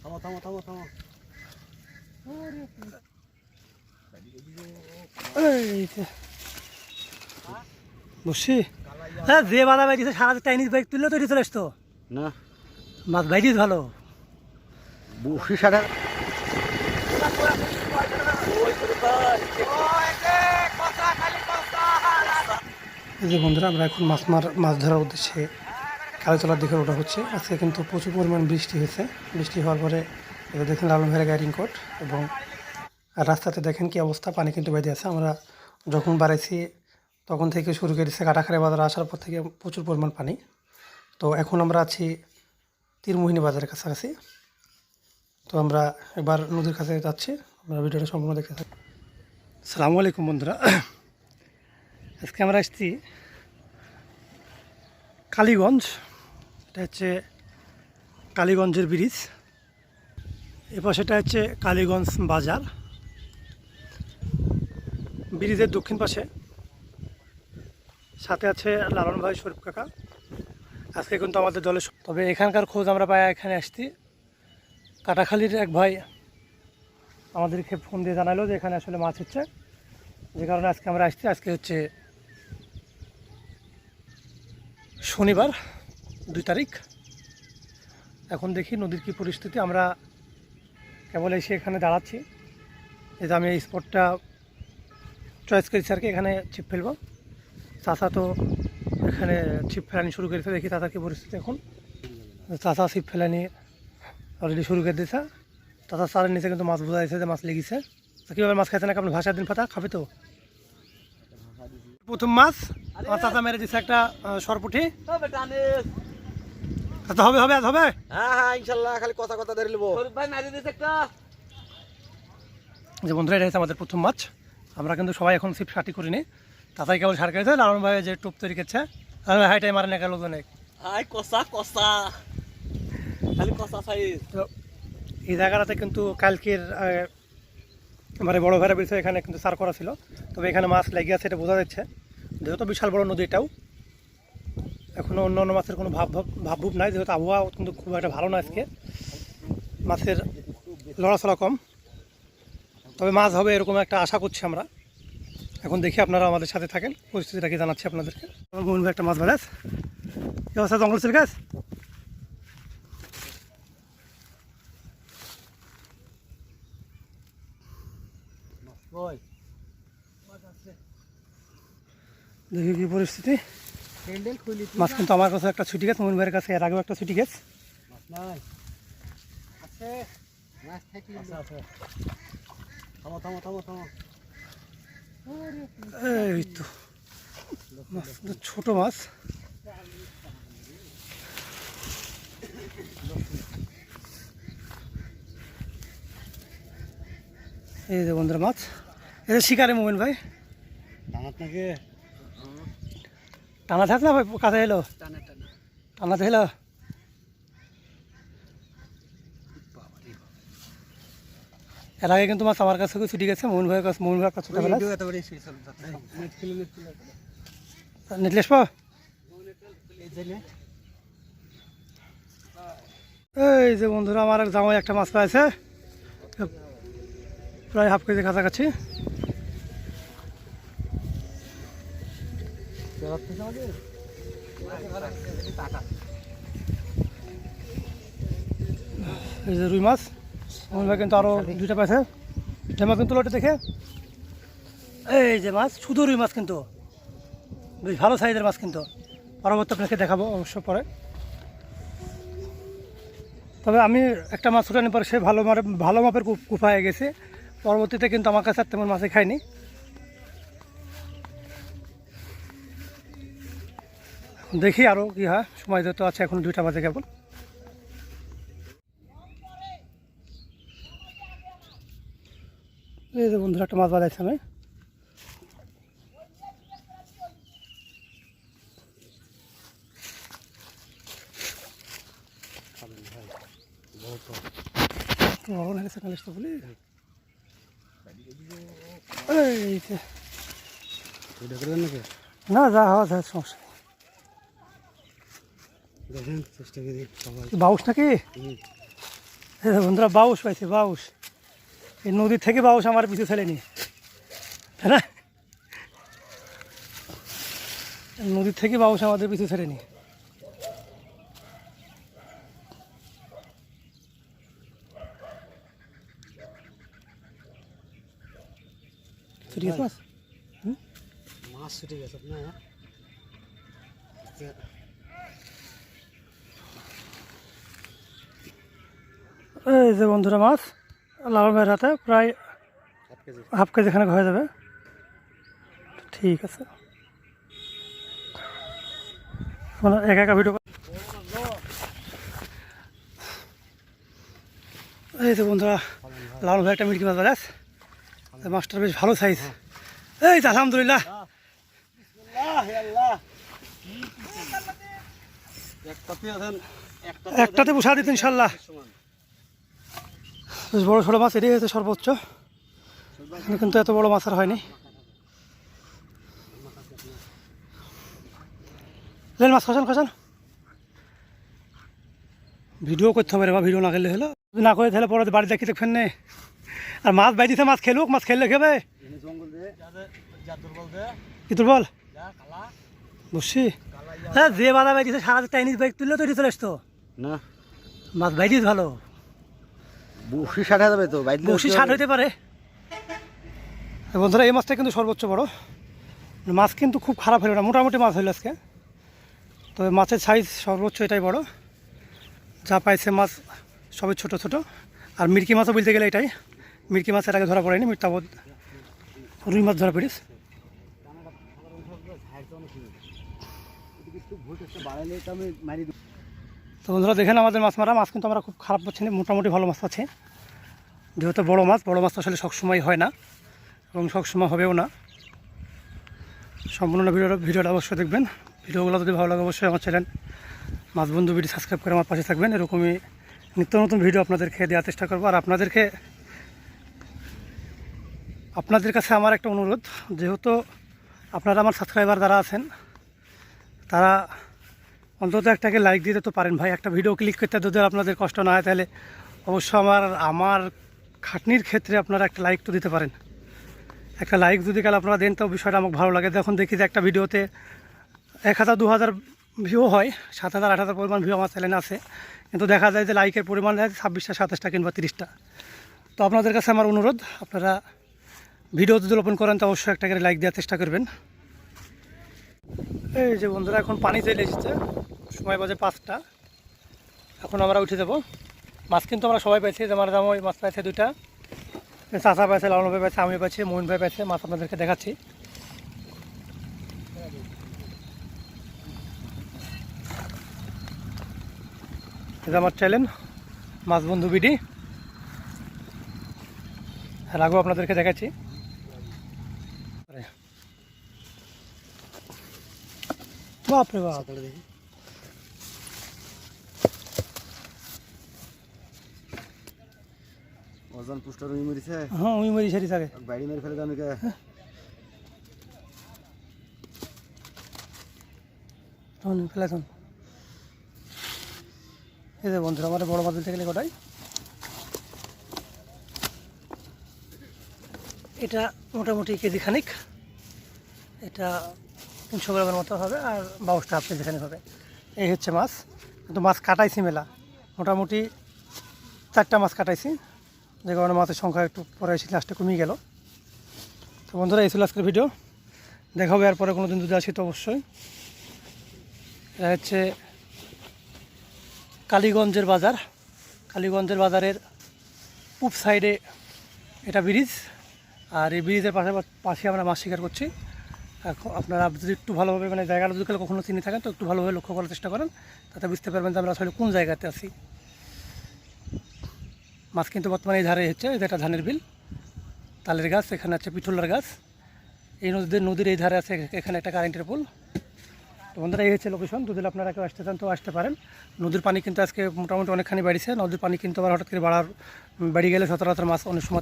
থামো থামো থামো থামো বসি হ্যাঁ যে বাধা বাইরেছে সারা চাইনিজ বাইক তুললে তো চলে আসতো। না। মাছ বাইরিস ভালো। বসি সারা যে বন্ধুরা আমরা এখন মাছ মার মাছ ধরার উদ্দেশ্যে কালীতলার দিকে ওটা হচ্ছে। আজকে কিন্তু প্রচুর পরিমাণ বৃষ্টি হয়েছে। বৃষ্টি হওয়ার পরে যে দেখেন লালন ভাইয়ের গাইডিং কোট এবং রাস্তাতে দেখেন কি অবস্থা, পানি কিন্তু বেঁধে আছে। আমরা যখন বাড়াইছি, তখন থেকে শুরু করেছে কাটাখারে বাজার আসার পর থেকে প্রচুর পরিমাণ পানি। তো এখন আমরা আছি তীরমোহিনী বাজারের কাছাকাছি। তো আমরা এবার নদীর কাছে যাচ্ছি। আমরা ভিডিওটা সম্পূর্ণ দেখতে থাকি সালামু আলাইকুম বন্ধুরা। আজকে আমরা আসছি কালীগঞ্জ। এটা হচ্ছে কালীগঞ্জের ব্রিজ। এ পাশেটা হচ্ছে কালীগঞ্জ বাজার। ব্রিজের দক্ষিণ পাশে। সাথে আছে লালন ভাই, শরীফ কাকা। আজকে কিন্তু আমাদের দলে তবে এখানকার খোঁজ আমরা পাই এখানে আসছি। কাটাখালির এক ভাই আমাদেরকে ফোন দিয়ে জানালো যে এখানে আসলে মাছ হচ্ছে। যে কারণে আজকে আমরা আসছি। আজকে হচ্ছে শনিবার। দুই তারিখ। এখন দেখি নদীর কী পরিস্থিতি। আমরা কেবল এসে এখানে দাঁড়াচ্ছি। যে আমি এই স্পটটা চয়েস করেছি আর কি এখানে ছিপ ফেলব। চাষা তো এখানে ছিপ ফেলানি শুরু করেছে। দেখি তাতার কী পরিস্থিতি এখন। চাষা ছিপ ফেলানি অলরেডি শুরু করে দিয়েছে। চাষা চারের নিচে কিন্তু মাছ বোঝা যাচ্ছে যে মাছ লেগেছে। কীভাবে মাছ খাইছে না আপনার ভাষা দিন পাতা, খাবে তো? প্রথম মাছ চাচা মেরে দিচ্ছে একটা সরপুটি। আচ্ছা হবে হবে আজ হবে? হ্যাঁ হ্যাঁ ইনশাল্লাহ খালি কথা কথা ধরে নেব। যে বন্ধুরা এটা হচ্ছে আমাদের প্রথম মাছ আমরা কিন্তু সবাই এখন সিপ সাটি করিনি। তাতাই কেবল সার করেছে লালন ভাই যে টোপ তৈরি করছে। হাইটাই মারে না গেল অনেক হাই কষা কষা খালি কষা সাইজ। এই জায়গাটাতে কিন্তু কালকের আহ, মানে বড় ভাইরা বিষয় এখানে কিন্তু সার করা ছিল। তবে এখানে মাছ লেগে আছে এটা বোঝা যাচ্ছে। যেহেতু বিশাল বড় নদী এটাও। এখনও অন্য অন্য মাছের কোনো ভাব ভাব ভাবভুব নাই, যেহেতু আবহাওয়া কিন্তু খুব একটা ভালো না আজকে। মাছের লড়াচড়া কম। তবে মাছ হবে এরকম একটা আশা করছি আমরা। এখন দেখি আপনারা আমাদের সাথে থাকেন, পরিস্থিতিটা কি জানাচ্ছি আপনাদেরকে। বোন ভাই একটা মাছ বাড়াস কি অবস্থা, জঙ্গল ছিল গাছ? দেখি কি পরিস্থিতি। মাছ কিন্তু আমার কাছে একটা ছুটি গেছে মোহন ভাইয়ের কাছে এর আগেও একটা ছুটি গেছে। এই তো। মাছ ছোট মাছ। এই যে বন্ধুরা মাছ। এটা শিকারে মোমিন ভাই। টানাত নাকি টানা থাক না ভাই কাছে এলো। টানা টানা। টানাতে এলো। এর আগে কিন্তু মাছ আমার কাছে ছুটি গেছে মোহন ভাইয়ের কাছে মোহন ভাইয়ের কাছে ছোটবেলা নেটলেস পা এই যে এই যে বন্ধুরা আমার এক জামাই একটা মাছ পাইছে। প্রায় হাফ কেজি কাছাকাছি জবাব থেকে আমাদের এই যে রুই মাছ ভাই কিন্তু আরও দুইটা পাইছে। মাছ কিন্তু লোটে দেখে। এই যে মাছ শুধু রুই মাছ কিন্তু। বেশ ভালো সাইজের মাছ কিন্তু। পরবর্তী আপনাকে দেখাবো অবশ্য পরে। তবে আমি একটা মাছ উঠানোর পর সে ভালো মারে ভালো মাপের কুফায় গেছে। পরবর্তীতে কিন্তু আমার কাছে আর তেমন মাছে খাইনি। দেখি আরও কি হয়। সময় যেহেতু আছে এখন দুইটা বাজে কেবল। এই যে বন্ধুরা একটা মাছ বাজাইছে আমি তো তো না যা হওয়া যায় সমস্যা। দেখেন চেষ্টা করি বাউস নাকি? বন্ধুরা বাউস পাইছে বাউস এই নদীর থেকে বাউস আমার পিছু ছেলেনি তাই না? নদীর থেকে বাউস আমাদের পিছু ছুটি গেছে মাছ? মাছ ছুটে গেছে না এই যে বন্ধুরা মাছ লাল ভাইয়ের হাতে প্রায় হাফ কেজি। খানেক হয়ে যাবে। ঠিক আছে। মানে একা একা ভিডিও এই তো বন্ধুরা লাল ভাই একটা মিল্কি মাছ বাজাস মাছটার বেশ ভালো সাইজ এই তো আলহামদুলিল্লাহ। একটাতে একটাতে বসা দিত ইনশাল্লাহ। বড় ছোটো মাছ এটাই হয়েছে সর্বোচ্চ। এখানে কিন্তু এত বড় মাছ আর হয়নি। লেন মাছ খসান খসান। ভিডিও করতে হবে রে বা ভিডিও না করলে হলো। না করে তাহলে পরে বাড়ি দেখি দেখবেন নে। আর মাছ বাই বাইদিছে মাছ খেলুক মাছ খেললে খেবে দুর্বল কি তোর বল যা বসছি। হ্যাঁ যে বাধা বাইদিছে সারা চাইনিজ বাইক তুললে তো এটি চলে আসতো। না। মাছ বাইদিস ভালো। বসি ষাট যাবে তো বসি ষাট হইতে পারে। বন্ধুরা এই মাছটা কিন্তু সর্বোচ্চ বড়। মাছ কিন্তু খুব খারাপ হলো না মোটামুটি মাছ হইল আজকে। তো মাছের সাইজ সর্বোচ্চ এটাই বড়। যা পাইছে মাছ সবই ছোট ছোট। আর মিরকি মাছও বলতে গেলে এটাই। মিরকি মাছ আগে ধরা পড়েনি মির্তাবদ রুই মাছ ধরা তো আমি মারি। তো বন্ধুরা দেখেন আমাদের মাছ মারা, মাছ কিন্তু আমরা খুব খারাপ পাচ্ছি না মোটামুটি ভালো মাছ আছে। যেহেতু বড় মাছ বড় মাছ আসলে সবসময় হয় না এবং সবসময় হবেও না। সম্পূর্ণ ভিডিওটা ভিডিওটা অবশ্যই দেখবেন। ভিডিওগুলো যদি ভালো লাগে অবশ্যই আমার চ্যানেল মাছ বন্ধু ভিডিও সাবস্ক্রাইব করে আমার পাশে থাকবেন। এরকমই নিত্য নতুন ভিডিও আপনাদেরকে দেওয়ার চেষ্টা করব। আর আপনাদেরকে, আপনাদের কাছে আমার একটা অনুরোধ, যেহেতু আপনারা আমার সাবস্ক্রাইবার যারা আছেন, তারা অন্তত একটাকে লাইক দিতে তো পারেন ভাই। একটা ভিডিও ক্লিক করতে যদি আপনাদের কষ্ট না হয় তাহলে অবশ্য আমার আমার খাটনির ক্ষেত্রে আপনারা একটা লাইক তো দিতে পারেন। একটা লাইক যদি কাল আপনারা দেন, তো বিষয়টা আমাকে ভালো লাগে। যখন দেখি যে একটা ভিডিওতে এক হাজার, দু হাজার ভিউ হয়। সাত হাজার, আট হাজার পরিমাণ ভিউ আমার চ্যানেলে আছে। কিন্তু দেখা যায় যে লাইকের পরিমাণ হয় ছাব্বিশটা, সাতাশটা কিংবা তিরিশটা। তো আপনাদের কাছে আমার অনুরোধ, আপনারা ভিডিও যদি ওপেন করেন, তো অবশ্যই একটা করে লাইক দেওয়ার চেষ্টা করবেন। এই যে বন্ধুরা, এখন পানি চলে এসেছে। সময় বাজে পাঁচটা। এখন আমরা উঠে যাব। মাছ কিন্তু আমরা সবাই পাইছি আমার ওই মাছ পাইছে দুইটা। চাচা পাইছে, লালন ভাই পাইছে আমি পাইছি, মোহন ভাই পাইছে, মাছ আপনাদেরকে দেখাচ্ছি। এটা আমার চ্যানেল মাছ বন্ধু বিডি। আগেও আপনাদেরকে দেখাচ্ছি। বাপরে বাপ। দেখি। ওজন পুষ্টার উই মরিছে। হ্যাঁ ওই মরি সারি থাকে বাইরে মেরে ফেলে দাম কে তখন ফেলেছেন এই যে বন্ধুরা আমার বড় বাদল থেকে গোটাই এটা মোটামুটি কেজি খানিক এটা তিনশো গ্রামের মতো হবে আর বাউসটা হাফ কেজি খানিক হবে। এই হচ্ছে মাছ, কিন্তু মাছ কাটাইছি মেলা। মোটামুটি চারটা মাছ কাটাইছি, যে কারণে মাছের সংখ্যা একটু পরে এসে লাস্টে কমিয়ে গেল। তো বন্ধুরা, এই ছিল আজকের ভিডিও দেখা হবে এরপরে কোনো দিন যদি আসি তো অবশ্যই। এটা হচ্ছে কালীগঞ্জের বাজার। কালীগঞ্জের বাজারের পূব সাইডে এটা ব্রিজ, আর এই ব্রিজের পাশে পাশে আমরা মাছ শিকার করছি। এখন আপনারা যদি একটু ভালোভাবে মানে জায়গাটা যদি কখনো চিনে থাকেন তো একটু ভালোভাবে লক্ষ্য করার চেষ্টা করেন, তাতে বুঝতে পারবেন যে আমরা আসলে কোন জায়গাতে আছি। মাছ কিন্তু বর্তমানে এই ধারে হচ্ছে এটা ধানের বিল, তালের গাছ, এখানে আছে পিঠুলার গাছ। এই নদীর নদীর এই ধারে আছে, এখানে একটা কারেন্টের পোল তো বন্ধুরা, এই হচ্ছে লোকেশন যদি আপনারা কেউ আসতে চান, তো আসতে পারেন। নদীর পানি কিন্তু আজকে মোটামুটি অনেকখানি বাড়িছে। নদীর পানি কিন্তু আবার হঠাৎ করে বাড়ার, বাড়ি গেলে সচরাচর মাছ অনেক সময়